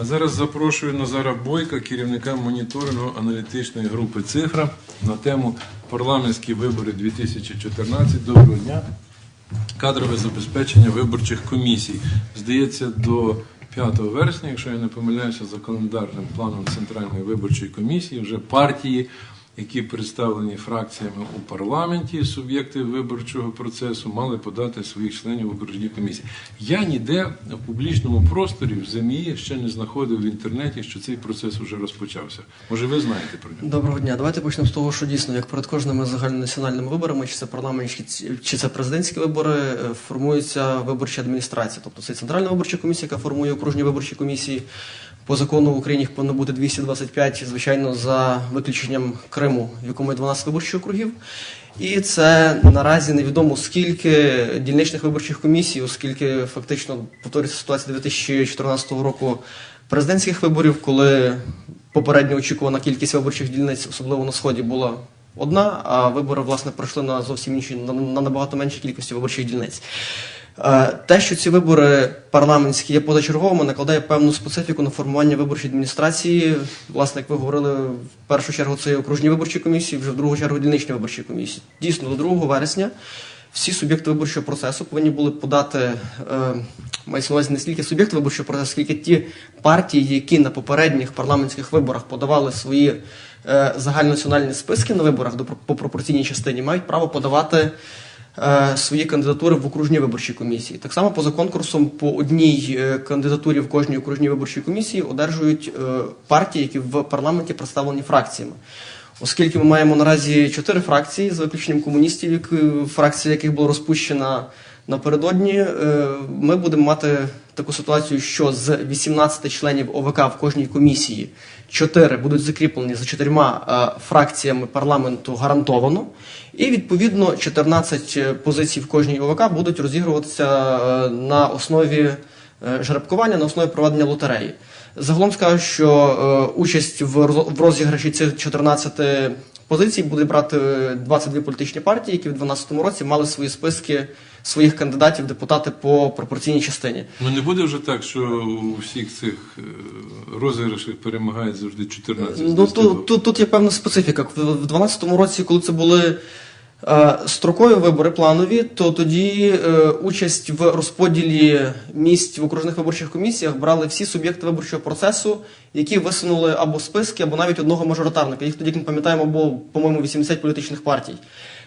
А зараз запрошую Назара Бойка, керівника моніторингу аналітичної групи Цифра на тему парламентські вибори 2014. Доброго дня. Кадрове забезпечення виборчих комісій. Здається, до 5 вересня, якщо я не помиляюся, за календарним планом Центральної виборчої комісії вже партії, які представлені фракціями у парламенті, суб'єкти виборчого процесу, мали подати своїх членів в окружні комісії. Я ніде в публічному просторі в ЗМІ ще не знаходив в інтернеті, що цей процес вже розпочався. Може, ви знаєте про нього? Доброго дня. Давайте почнемо з того, що дійсно, як перед кожними загальнонаціональними виборами, чи це парламентські, чи це президентські вибори, е, формується виборча адміністрація. Тобто це центральна виборча комісія, яка формує окружні виборчі комісії. По закону в Україні їх повинно бути 225, звичайно, за виключенням Криму, в якому є 12 виборчих округів. І це наразі невідомо скільки дільничних виборчих комісій, оскільки фактично повторюється ситуація 2014 року президентських виборів, коли попередньо очікувана кількість виборчих дільниць, особливо на сході, була одна, а вибори власне пройшли на зовсім інші на, на набагато меншій кількості виборчих дільниць. Е, Те, що ці вибори парламентські є позачерговими, накладає певну специфіку на формування виборчої адміністрації. Власне, як ви говорили, в першу чергу це окружні виборчі комісії, вже в другу чергу дільничні виборчі комісії. Дійсно, до 2 вересня всі суб'єкти виборчого процесу повинні були подати е, мається на увазі не стільки суб'єкти виборчого процесу, скільки ті партії, які на попередніх парламентських виборах подавали свої е, загальнонаціональні списки на виборах до, по пропорційній частині, мають право подавати свої кандидатури в окружні виборчі комісії. Так само поза конкурсом по одній е, кандидатурі в кожній окружній виборчій комісії одержують е, партії, які в парламенті представлені фракціями. Оскільки ми маємо наразі чотири фракції, з виключенням комуністів, фракція яких була розпущена напередодні, е, ми будемо мати таку ситуацію, що з 18 членів ОВК в кожній комісії 4 будуть закріплені за чотирма е, фракціями парламенту гарантовано, і відповідно 14 позицій в кожній ОВК будуть розігруватися е, на основі е, жеребкування, на основі проведення лотереї. Загалом скажу, що е, участь в розіграші цих 14 позицій буде брати 22 політичні партії, які в 2012 році мали свої списки своїх кандидатів депутати по пропорційній частині. Ну не буде вже так, що у всіх цих е, розіграшах перемагають завжди 14 Ну тут, тут, тут є певна специфіка. В 2012 році, коли це були строкові вибори планові, то тоді е, участь в розподілі місць в окружних виборчих комісіях брали всі суб'єкти виборчого процесу, які висунули або списки, або навіть одного мажоритарника. Їх тоді, як ми пам'ятаємо, було, по-моєму, 80 політичних партій.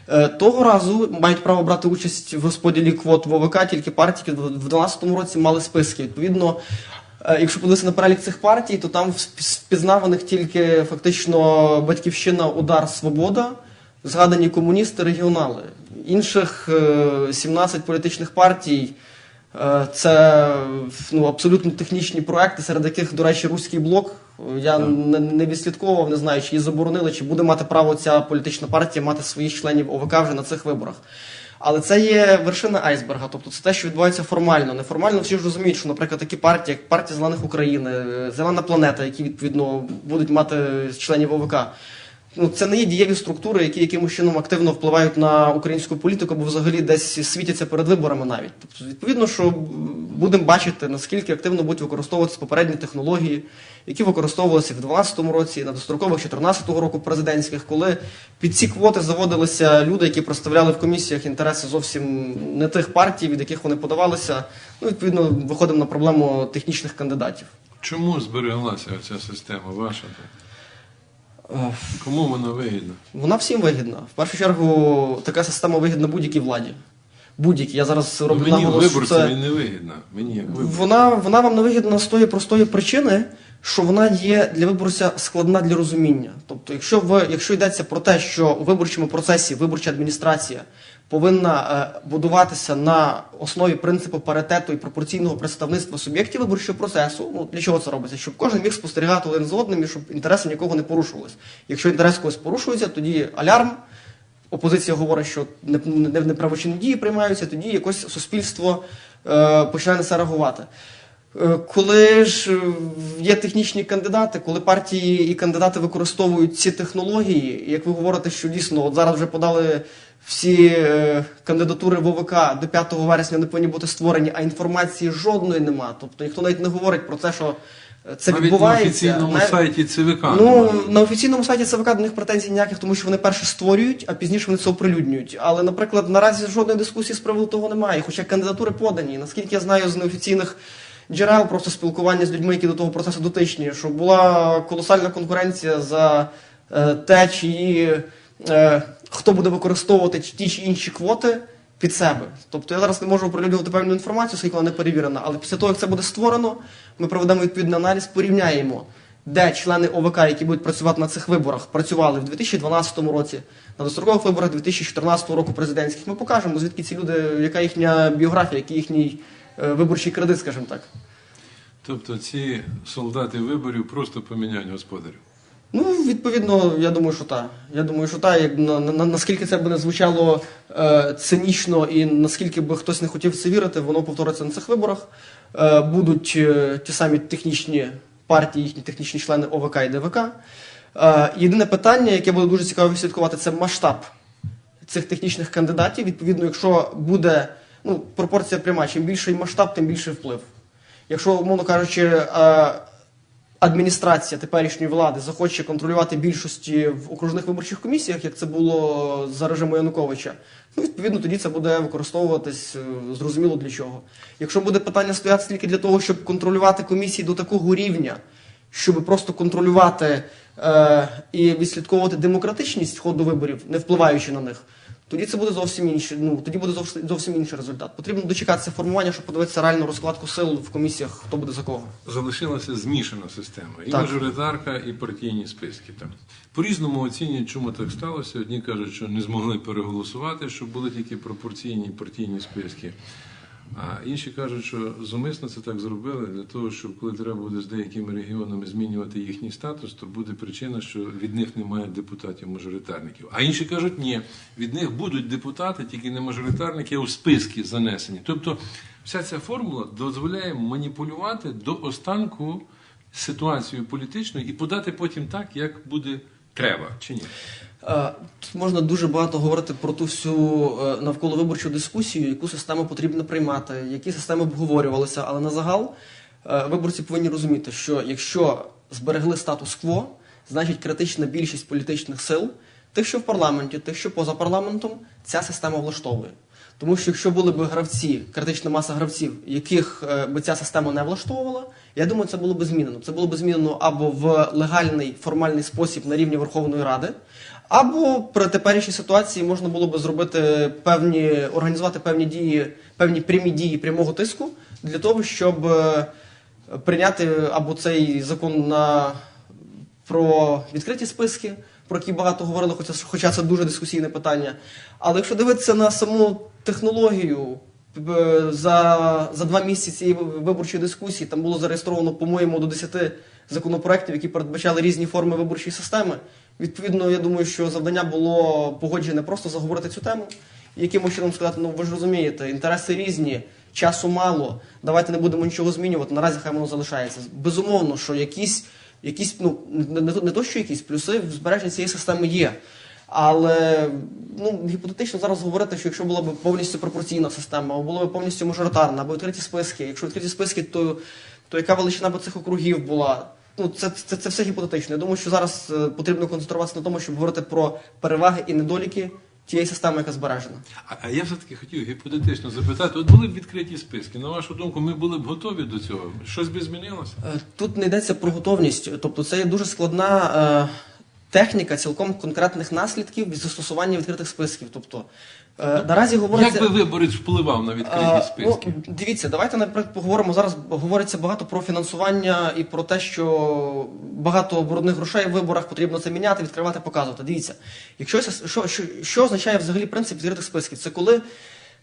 Е, Того разу мають право брати участь в розподілі квот в ОВК тільки партії, які в 2012 році мали списки. Відповідно, Е, Якщо подивитися на перелік цих партій, то там впіз- впізнаваних тільки фактично батьківщина Удар Свобода, згадані комуністи, регіонали. Інших е, 17 політичних партій е, це ну, абсолютно технічні проекти, серед яких, до речі, руський блок. Е, Я не, не відслідковував, не знаю, чи її заборонили, чи буде мати право ця політична партія мати своїх членів ОВК вже на цих виборах. Але це є вершина айсберга, тобто це те, що відбувається формально. Неформально всі ж розуміють, що, наприклад, такі партії, як партія Зелених України, е, Зелена планета, які відповідно будуть мати членів ОВК. Ну, це не є дієві структури, які якимось чином активно впливають на українську політику, або взагалі десь світяться перед виборами навіть. Тобто, відповідно, що будемо бачити, наскільки активно будуть використовуватися попередні технології, які використовувалися в 2012 році, на дострокових 2014 року президентських, коли під ці квоти заводилися люди, які представляли в комісіях інтереси зовсім не тих партій, від яких вони подавалися. Ну, відповідно, виходимо на проблему технічних кандидатів. Чому збереглася ця система ваша? Е, Кому вона вигідна? Вона всім вигідна. В першу чергу, така система вигідна будь-якій владі. Будь-якій. Я зараз роблю Ну, Мені наголос, що це... не вигідна. Мені виборцям. Вона, вона вам не вигідна з тої простої причини, що вона є для виборця складна для розуміння. Тобто, якщо ви, якщо йдеться про те, що у виборчому процесі виборча адміністрація повинна е, будуватися на основі принципу паритету і пропорційного представництва суб'єктів виборчого процесу, ну для чого це робиться? Щоб кожен міг спостерігати один з одним і щоб інтереси нікого не порушувалися. Якщо інтерес когось порушується, тоді алярм. Опозиція говорить, що не- не- неправочинні дії приймаються, тоді якось суспільство е, починає на це реагувати. Е, Коли ж е, є технічні кандидати, коли партії і кандидати використовують ці технології, як ви говорите, що дійсно от зараз вже подали всі е, кандидатури в ОВК до 5 вересня не повинні бути створені, а інформації жодної нема. Тобто ніхто навіть не говорить про те, що е, це Навіть на офіційному Нав- сайті ЦВК. Ну, на офіційному сайті ЦВК до них претензій ніяких, тому що вони перше створюють, а пізніше вони це оприлюднюють. Але, наприклад, наразі жодної дискусії з приводу того немає. Хоча кандидатури подані. Наскільки я знаю з неофіційних джерел, просто спілкування з людьми, які до того процесу дотичні, що була колосальна конкуренція за е, те, чиї, е, хто буде використовувати ті чи інші квоти. Під себе. Тобто я зараз не можу оприлюднювати певну інформацію, оскільки вона не перевірена, але після того, як це буде створено, ми проведемо відповідний аналіз, порівняємо, де члени ОВК, які будуть працювати на цих виборах, працювали в 2012 році, на дострокових виборах 2014 року президентських. Ми покажемо, звідки ці люди, яка їхня біографія, який їхній е, виборчий кредит, скажімо так. Тобто ці солдати виборів просто поміняють господарів. Ну, відповідно, я думаю, що так. Я думаю, що так. На, на, наскільки це б не звучало е, цинічно і наскільки би хтось не хотів це вірити, воно повториться на цих виборах. Е, будуть е, ті самі технічні партії, їхні технічні члени ОВК і ДВК. Е, єдине питання, яке буде дуже цікаво відслідкувати, це масштаб цих технічних кандидатів. Відповідно, якщо буде ну, пропорція пряма, чим більший масштаб, тим більший вплив. Якщо, умовно кажучи, е, адміністрація теперішньої влади захоче контролювати більшості в окружних виборчих комісіях, як це було за режиму Януковича, ну відповідно тоді це буде використовуватись е, зрозуміло для чого. Якщо буде питання стояти тільки для того, щоб контролювати комісії до такого рівня, щоб просто контролювати е, і відслідковувати демократичність ходу виборів, не впливаючи на них. Тоді це буде зовсім інше. Ну тоді буде зовсім, зовсім інший результат. Потрібно дочекатися формування, щоб подивитися реальну розкладку сил в комісіях, хто буде за кого. Залишилася змішана система. І Так. мажоритарка, і партійні списки. Там. По-різному оцінюють, чому так сталося. Одні кажуть, що не змогли переголосувати, що були тільки пропорційні партійні списки. А інші кажуть, що зумисно це так зробили для того, щоб коли треба буде з деякими регіонами змінювати їхній статус, то буде причина, що від них немає депутатів-мажоритарників. А інші кажуть, ні, від них будуть депутати, тільки не мажоритарники, а у списки занесені. Тобто вся ця формула дозволяє маніпулювати до останку ситуацію політичною і подати потім так, як буде треба, чи ні? Е, Тут можна дуже багато говорити про ту всю е, навколо виборчу дискусію, яку систему потрібно приймати, які системи обговорювалися. Але на загал е, виборці повинні розуміти, що якщо зберегли статус-кво, значить критична більшість політичних сил, тих, що в парламенті, тих, що поза парламентом, ця система влаштовує. Тому що якщо були б гравці, критична маса гравців, яких би ця система не влаштовувала, я думаю, це було б змінено. Це було б змінено або в легальний формальний спосіб на рівні Верховної Ради, або при теперішній ситуації можна було б зробити певні, організувати певні дії, певні прямі дії прямого тиску для того, щоб е, прийняти або цей закон на про відкриті списки, про які багато говорили, хоча, хоча це дуже дискусійне питання. Але якщо дивитися на саму технологію, за, за два місяці цієї виборчої дискусії там було зареєстровано, по-моєму, до 10 законопроєктів, які передбачали різні форми виборчої системи. Відповідно, я думаю, що завдання було погоджене просто заговорити цю тему і якимось чином сказати, ну ви ж розумієте, інтереси різні, часу мало, давайте не будемо нічого змінювати, наразі хай воно залишається. Безумовно, що якісь, якісь ну, не, не, не то, що якісь плюси в збереженні цієї системи є. Але ну, гіпотетично зараз говорити, що якщо була б повністю пропорційна система, або була б повністю мажоритарна, або відкриті списки. Якщо відкриті списки, то, то яка величина б цих округів була? Ну, це, це, це все гіпотетично. Я думаю, що зараз е, потрібно концентруватися на тому, щоб говорити про переваги і недоліки тієї системи, яка збережена. А, а я все-таки хотів гіпотетично запитати: от були б відкриті списки. На вашу думку, ми були б готові до цього? Щось би змінилося? Е, Тут не йдеться про готовність, тобто це є дуже складна е, техніка цілком конкретних наслідків від застосування відкритих списків. Тобто е, наразі говориться. Як би виборець впливав на відкриті А, списки? Ну, дивіться, давайте наприклад поговоримо зараз. Говориться багато про фінансування і про те, що багато брудних грошей в виборах потрібно це міняти, відкривати, показувати. Дивіться, якщо що, що, що означає взагалі принцип відкритих списків? Це коли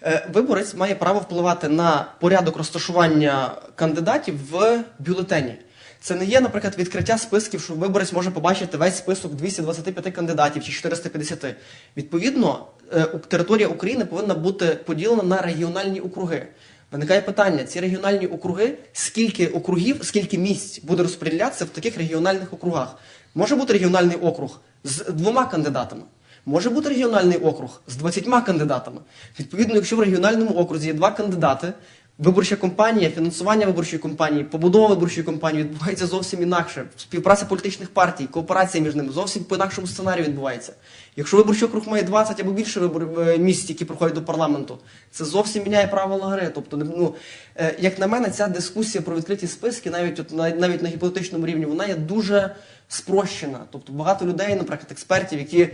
е, виборець має право впливати на порядок розташування кандидатів в бюлетені. Це не є, наприклад, відкриття списків, що виборець може побачити весь список 225 кандидатів чи 450. Відповідно, е, територія України повинна бути поділена на регіональні округи. Виникає питання: ці регіональні округи, скільки округів, скільки місць буде розподілятися в таких регіональних округах? Може бути регіональний округ з двома кандидатами. Може бути регіональний округ з 20 кандидатами. Відповідно, якщо в регіональному окрузі є два кандидати, виборча кампанія, фінансування виборчої кампанії, побудова виборчої кампанії відбувається зовсім інакше. Співпраця політичних партій, кооперація між ними зовсім по інакшому сценарію відбувається. Якщо виборчий округ має 20 або більше вибор е, місць, які проходять до парламенту, це зовсім міняє правила гри. Тобто, ну е, як на мене, ця дискусія про відкриті списки, навіть от на- навіть на гіпотетичному рівні, вона є дуже спрощена. Тобто багато людей, наприклад, експертів, які е,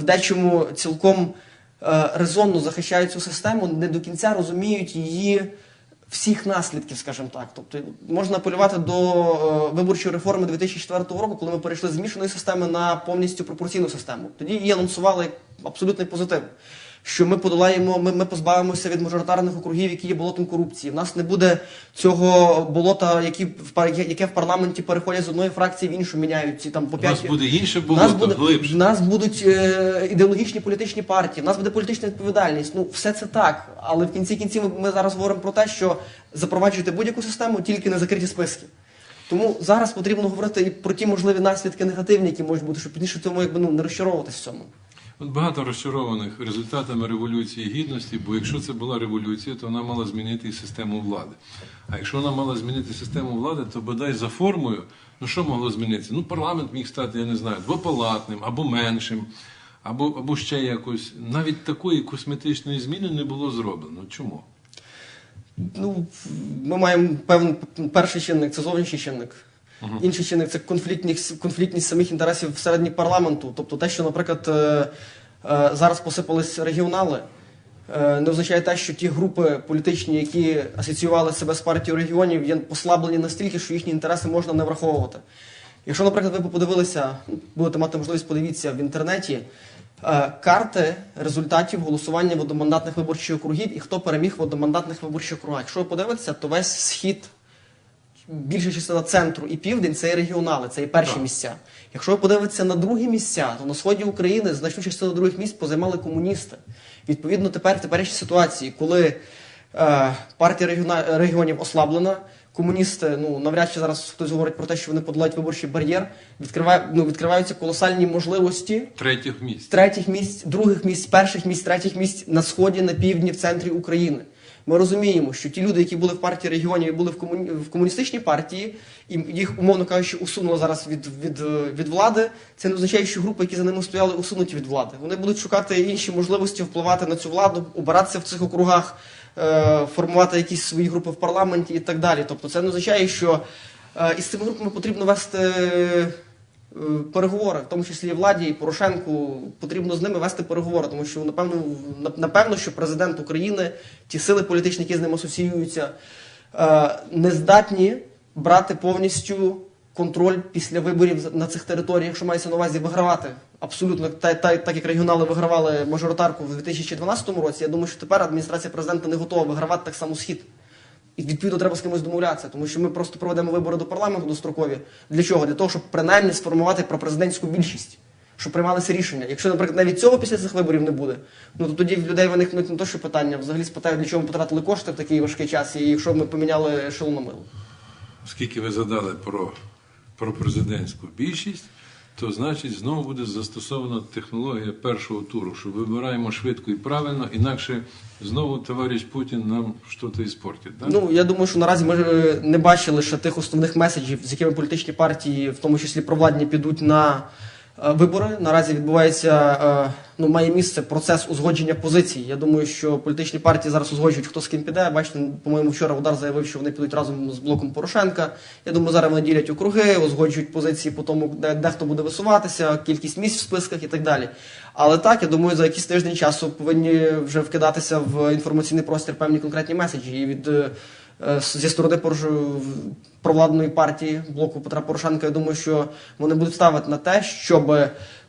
в дечому цілком резонно захищають цю систему, не до кінця розуміють її всіх наслідків, скажімо так. Тобто можна полювати до е, виборчої реформи 2004 року, коли ми перейшли з змішаної системи на повністю пропорційну систему. Тоді її анонсували як абсолютний позитив. Що ми подолаємо, ми, ми позбавимося від мажоритарних округів, які є болотом корупції. У нас не буде цього болота, які в яке в парламенті переходять з одної фракції в іншу, міняють ці там по У нас буде інше В нас, буде, глибше. в нас будуть е, ідеологічні політичні партії, в нас буде політична відповідальність. Ну, все це так. Але в кінці кінців ми, зараз говоримо про те, що запроваджуйте будь-яку систему, тільки не закриті списки. Тому зараз потрібно говорити і про ті можливі наслідки негативні, які можуть бути, щоб пізніше в якби ну не розчаровуватись в цьому. От багато розчарованих результатами революції гідності, бо якщо це була революція, то вона мала змінити і систему влади. А якщо вона мала змінити систему влади, то бодай за формою, ну що могло змінитися? Ну, парламент міг стати, я не знаю, двопалатним або меншим, або, або ще якось. Навіть такої косметичної зміни не було зроблено. Чому? Ну, ми маємо певний перший чинник це зовнішній чинник. Інший чинник це конфліктність, конфліктність самих інтересів всередині парламенту. Тобто те, що, наприклад, е, е, зараз посипались регіонали, е, не означає те, що ті групи політичні, які асоціювали себе з партією регіонів, є послаблені настільки, що їхні інтереси можна не враховувати. Якщо, наприклад, ви подивилися, будете мати можливість подивитися в інтернеті карти результатів голосування в одномандатних виборчих округів і хто переміг в одномандатних виборчих округах. Якщо ви подивитеся, то весь схід більша частина центру і південь це і регіонали, це і перші Так. місця. Якщо ви подивитеся на другі місця, то на сході України значну частину других місць позаймали комуністи. Відповідно, тепер в теперішній ситуації, коли е, партія регіона- регіонів ослаблена, комуністи, ну навряд чи зараз хтось говорить про те, що вони подолають виборчий бар'єр, відкриває, ну, відкриваються колосальні можливості Третіх місць. третіх місць, других місць, перших місць, третіх місць на сході, на півдні, в центрі України. Ми розуміємо, що ті люди, які були в партії регіонів і були в, комуні... в комуністичній партії, і їх, умовно кажучи, усунуло зараз від, від, від влади, це не означає, що групи, які за ними стояли, усунуті від влади. Вони будуть шукати інші можливості впливати на цю владу, обиратися в цих округах, е, формувати якісь свої групи в парламенті і так далі. Тобто це не означає, що е, із цими групами потрібно вести. Переговори, в тому числі владі і Порошенку, потрібно з ними вести переговори, тому що напевно, напевно, що президент України, ті сили політичні, які з ним асоціюються, е, не здатні брати повністю контроль після виборів на цих територіях, що мається на увазі вигравати. Абсолютно та, та, так як регіонали вигравали мажоритарку в 2012 році. Я думаю, що тепер адміністрація президента не готова вигравати так само схід. І відповідно треба з кимось домовлятися, тому що ми просто проведемо вибори до парламенту дострокові. Для чого? Для того, щоб принаймні сформувати пропрезидентську більшість, щоб приймалися рішення. Якщо, наприклад, навіть цього після цих виборів не буде, ну то тоді в людей виникнуть не то, що питання, взагалі спитають, для чого ми потратили кошти в такий важкий час, і якщо б ми поміняли шило на мило. Оскільки ви задали про, про президентську більшість, то значить знову буде застосована технологія першого туру, що вибираємо швидко і правильно, інакше знову товариш Путін нам щось іспортить. Так? Ну я думаю, що наразі ми е, не бачили ще тих основних меседжів, з якими політичні партії, в тому числі провладні, підуть на вибори. Наразі відбувається е, ну має місце процес узгодження позицій. Я думаю, що політичні партії зараз узгоджують, хто з ким піде. Бачите, по-моєму, вчора удар заявив, що вони підуть разом з блоком Порошенка. Я думаю, зараз вони ділять округи, узгоджують позиції по тому, де, де хто буде висуватися, кількість місць в списках і так далі. Але так, я думаю, за якийсь тиждень часу повинні вже вкидатися в інформаційний простір певні конкретні меседжі. І від е, е, зі сторони провладної партії блоку Петра Порошенка, я думаю, що вони будуть ставити на те, щоб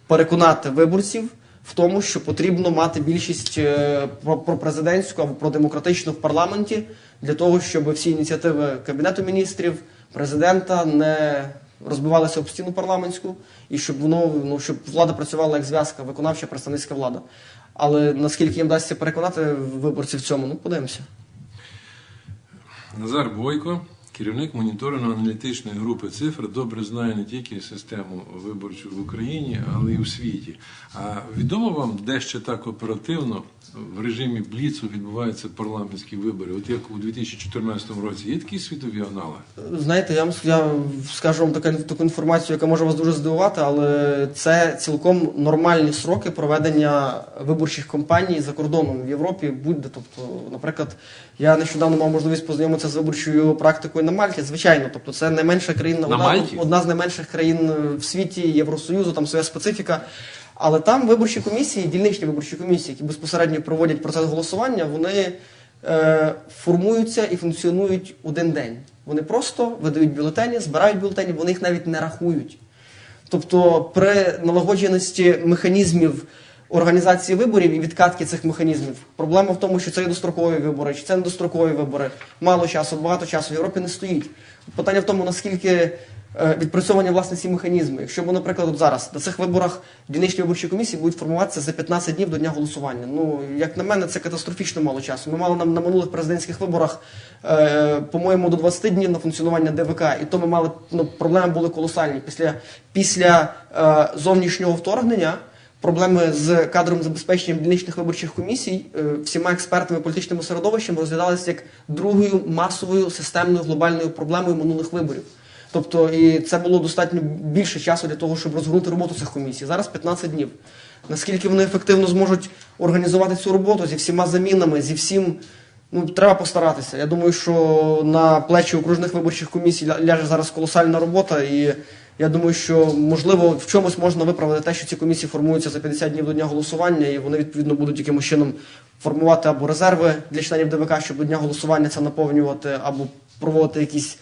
переконати виборців в тому, що потрібно мати більшість е, про, про президентську або про демократичну в парламенті для того, щоб всі ініціативи кабінету міністрів, президента не розбивалися об стіну парламентську, і щоб воно ну щоб влада працювала як зв'язка, виконавча представницька влада. Але наскільки їм вдасться переконати виборців в цьому, ну подивимося. Назар Бойко, керівник моніторинго-аналітичної групи цифр, добре знає не тільки систему виборчу в Україні, але й у світі. А відомо вам, де ще так оперативно в режимі Бліцу відбуваються парламентські вибори? От як у 2014 році є такі світові аналоги? Знаєте, я вам я скажу вам таку, таку інформацію, яка може вас дуже здивувати, але це цілком нормальні сроки проведення виборчих кампаній за кордоном в Європі, будь-де. Тобто, наприклад, я нещодавно мав можливість познайомитися з виборчою практикою на Мальті. Звичайно, тобто це найменша країна, На одна, одна з найменших країн в світі Євросоюзу, там своя специфіка. Але там виборчі комісії, дільничні виборчі комісії, які безпосередньо проводять процес голосування, вони е, формуються і функціонують один день. Вони просто видають бюлетені, збирають бюлетені, вони їх навіть не рахують. Тобто, при налагодженості механізмів організації виборів і відкатки цих механізмів, проблема в тому, що це є дострокові вибори, чи це не дострокові вибори, мало часу, багато часу в Європі не стоїть. Питання в тому, наскільки відпрацьовані власне ці механізми. Якщо б, наприклад, от зараз на цих виборах дільничні виборчі комісії будуть формуватися за 15 днів до дня голосування. Ну, як на мене, це катастрофічно мало часу. Ми мали на, на минулих президентських виборах, е, по-моєму, до 20 днів на функціонування ДВК, і то ми мали ну, проблеми були колосальні. Після, після е, зовнішнього вторгнення. Проблеми з кадровим забезпеченням дільничних виборчих комісій е, всіма експертами політичним середовищем розглядалися як другою масовою системною глобальною проблемою минулих виборів. Тобто, і це було достатньо більше часу для того, щоб розгорнути роботу цих комісій. Зараз 15 днів. Наскільки вони ефективно зможуть організувати цю роботу зі всіма замінами, зі всім. Ну, треба постаратися. Я думаю, що на плечі окружних виборчих комісій ляже зараз колосальна робота, і я думаю, що можливо в чомусь можна виправити те, що ці комісії формуються за 50 днів до дня голосування, і вони відповідно будуть якимось чином формувати або резерви для членів ДВК, щоб до дня голосування це наповнювати, або проводити якісь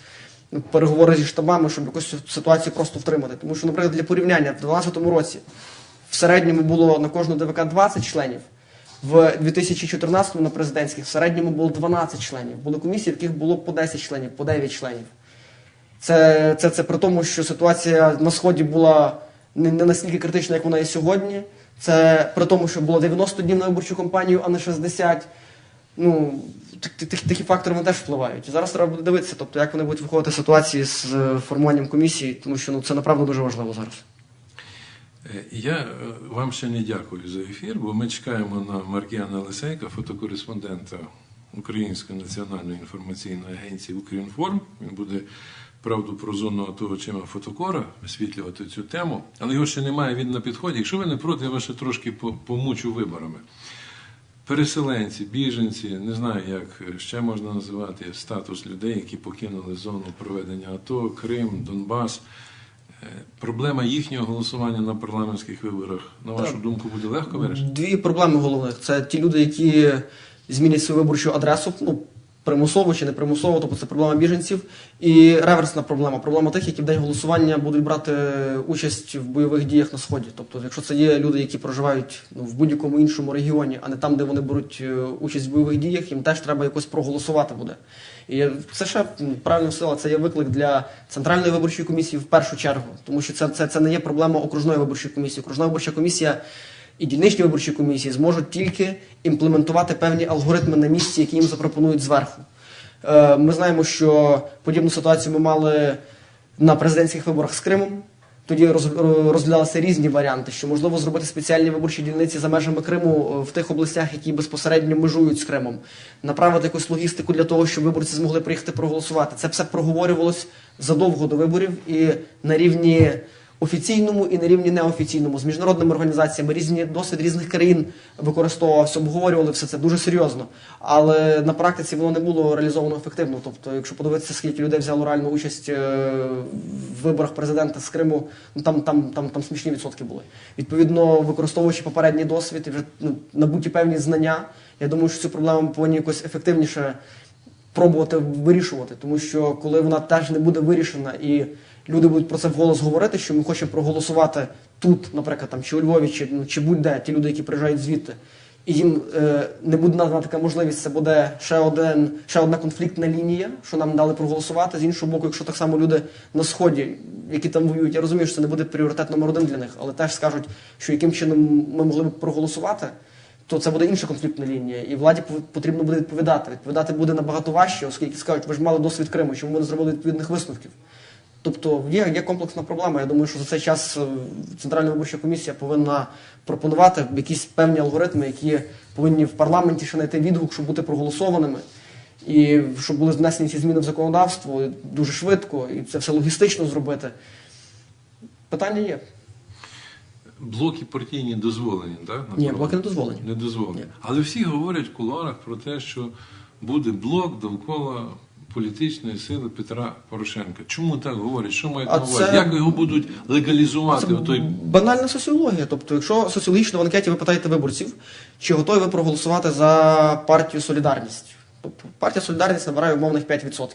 переговори зі штабами, щоб якусь ситуацію просто втримати. Тому що, наприклад, для порівняння в 2012 році в середньому було на кожну ДВК 20 членів. В 2014 на президентських в середньому було 12 членів. Були комісії, в яких було по 10 членів, по 9 членів. Це, це, це при тому, що ситуація на сході була не, не настільки критична, як вона є сьогодні. Це при тому, що було 90 днів на виборчу кампанію, а не 60. Ну, такі фактори вони теж впливають. І зараз треба буде дивитися, тобто, як вони будуть виходити з ситуації з е, формуванням комісії, тому що ну, це направду дуже важливо зараз. Е, Я е, вам ще не дякую за ефір, бо ми чекаємо на Маркіана Лисейка, фотокореспондента Української національної інформаційної агенції Укрінформ. Він буде правду про того чима фотокора висвітлювати цю тему, але його ще немає він на підході. Якщо ви не проти, я вас ще трошки помучу виборами. Переселенці, біженці, не знаю, як ще можна називати статус людей, які покинули зону проведення АТО, Крим, Донбас. Е, Проблема їхнього голосування на парламентських виборах, на вашу думку, буде легко вирішити? Дві проблеми головних. Це ті люди, які змінять свою виборчу адресу, ну, примусово чи не примусово, тобто це проблема біженців. І реверсна проблема. Проблема тих, які в день голосування будуть брати участь в бойових діях на сході. Тобто, якщо це є люди, які проживають ну, в будь-якому іншому регіоні, а не там, де вони беруть е, участь в бойових діях, їм теж треба якось проголосувати буде. І це ще м, правильно сила, це є виклик для центральної виборчої комісії в першу чергу, тому що це, це, це не є проблема окружної виборчої комісії. Окружна виборча комісія і дільничні виборчі комісії зможуть тільки імплементувати певні алгоритми на місці, які їм запропонують зверху. Е, Ми знаємо, що подібну ситуацію ми мали на президентських виборах з Кримом. Тоді роз- розглядалися різні варіанти, що можливо зробити спеціальні виборчі дільниці за межами Криму е, в тих областях, які безпосередньо межують з Кримом, направити якусь логістику для того, щоб виборці змогли приїхати проголосувати. Це все проговорювалось задовго до виборів і на рівні офіційному і на рівні неофіційному з міжнародними організаціями різні досвід різних країн використовувався, обговорювали все це дуже серйозно. Але на практиці воно не було реалізовано ефективно. Тобто, якщо подивитися, скільки людей взяло реальну участь е, в виборах президента з Криму, ну там, там, там, там смішні відсотки були. Відповідно, використовуючи попередній досвід і вже ну, набуті певні знання, я думаю, що цю проблему повинні якось ефективніше пробувати вирішувати, тому що коли вона теж не буде вирішена і люди будуть про це вголос говорити, що ми хочемо проголосувати тут, наприклад, там чи у Львові, чи, ну, чи будь-де, ті люди, які приїжджають звідти, і їм е, не буде надана така можливість, це буде ще один, ще одна конфліктна лінія, що нам дали проголосувати. З іншого боку, якщо так само люди на сході, які там воюють, я розумію, що це не буде пріоритет номер один для них, але теж скажуть, що яким чином ми могли б проголосувати то це буде інша конфліктна лінія. І владі потрібно буде відповідати. Відповідати буде набагато важче, оскільки скажуть, ви ж мали досвід Криму, чому ви не зробили відповідних висновків. Тобто є, є комплексна проблема. Я думаю, що за цей час е, Центральна виборча комісія повинна пропонувати якісь певні алгоритми, які повинні в парламенті ще знайти відгук, щоб бути проголосованими. І щоб були внесені ці зміни в законодавство дуже швидко, і це все логістично зробити. Питання є. Блоки партійні дозволені, так? Ні, блоки не дозволені. Не дозволені. Ні. Але всі говорять в кулуарах про те, що буде блок довкола політичної сили Петра Порошенка. Чому так говорять? Що мають на увазі? це- Як його будуть легалізувати? Це Отой... банальна соціологія. Тобто, якщо соціологічно в анкеті ви питаєте виборців, чи готові ви проголосувати за партію Солідарність? Тобто партія Солідарність набирає умовних 5%.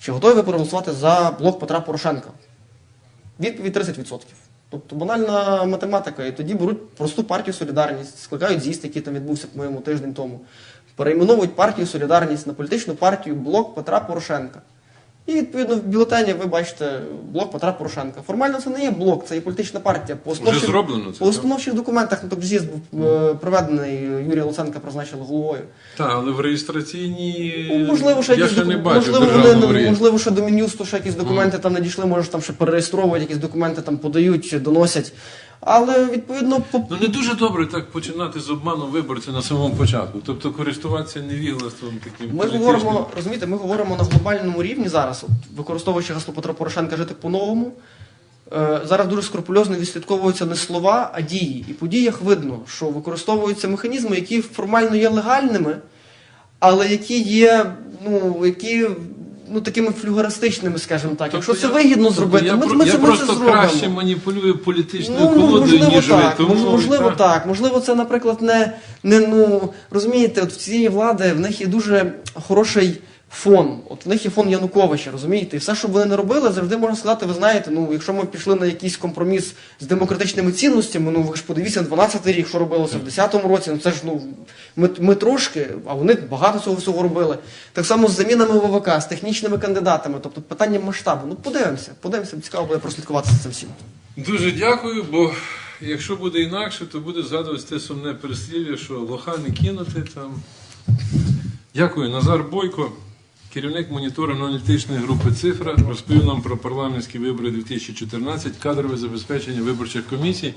Чи готові ви проголосувати за блок Петра Порошенка? Відповідь 30%. Тобто банальна математика. І тоді беруть просту партію Солідарність, скликають з'їзд, який там відбувся, по-моєму, тиждень тому. Перейменовують партію Солідарність на політичну партію Блок Петра Порошенка. І відповідно в бюлетені ви бачите блок Петра Порошенка. Формально це не є блок, це є політична партія. По Вже зроблено це. по установчих документах, ну тобто з'їзд був е, проведений, Юрія Луценка призначили головою. Так, але в реєстраційній Ну, можливо, ще я якісь ще не доку- бачив можливо, державного вони, реєстру. можливо, ще до Мін'юсту ще якісь документи там надійшли, може там ще перереєстровують, якісь документи там подають, доносять. Але відповідно по Ну не дуже добре так починати з обману виборця на самому початку. Тобто користуватися невіглаством таким. Ми політичним. говоримо, розумієте, ми говоримо на глобальному рівні зараз, використовуючи гасло Петра Порошенка жити по-новому. Е, зараз дуже скрупульозно відслідковуються не слова, а дії. І по діях видно, що використовуються механізми, які формально є легальними, але які є, ну, які. Ну, такими флюгористичними, скажімо так. Якщо це вигідно тобто зробити, я, ми, ми, я це, ми просто зробимо. краще маніпулюю політичною Ну, колодою, можливо, ніж так. ви. Тому, можливо, так. так. Можливо, це, наприклад, не, не ну розумієте, от в цієї влади в них є дуже хороший фон. От в них є фон Януковича, розумієте? І все, що б вони не робили, завжди можна сказати, ви знаєте, ну якщо ми пішли на якийсь компроміс з демократичними цінностями, ну ви ж подивіться на 12-й рік, що робилося в 10-му році. Ну це ж ну ми, ми трошки, а вони багато цього всього робили. Так само з замінами ВВК, з технічними кандидатами, тобто питання масштабу. Ну подивимося, подивимося, цікаво буде прослідкувати за цим всім. Дуже дякую, бо якщо буде інакше, то буде згадуватися те сумне переслів'я, що лоха не кинути там. Дякую, Назар Бойко, керівник монітора аналітичної групи Цифра, розповів нам про парламентські вибори 2014, кадрове забезпечення виборчих комісій.